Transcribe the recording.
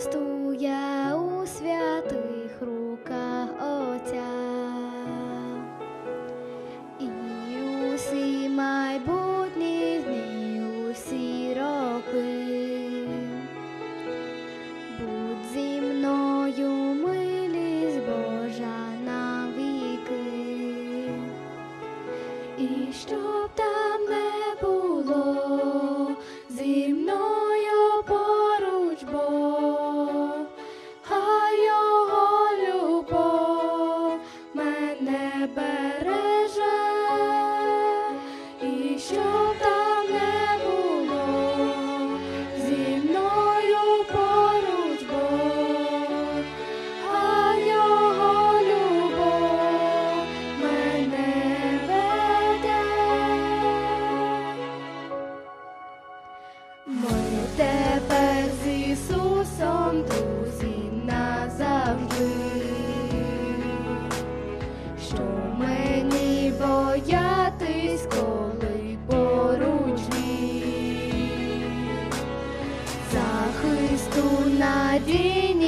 Постуя у святих руках Отця і усі майбутні дні, усі роки, будь зі мною милість Божа навіки, і щоб так. Adina.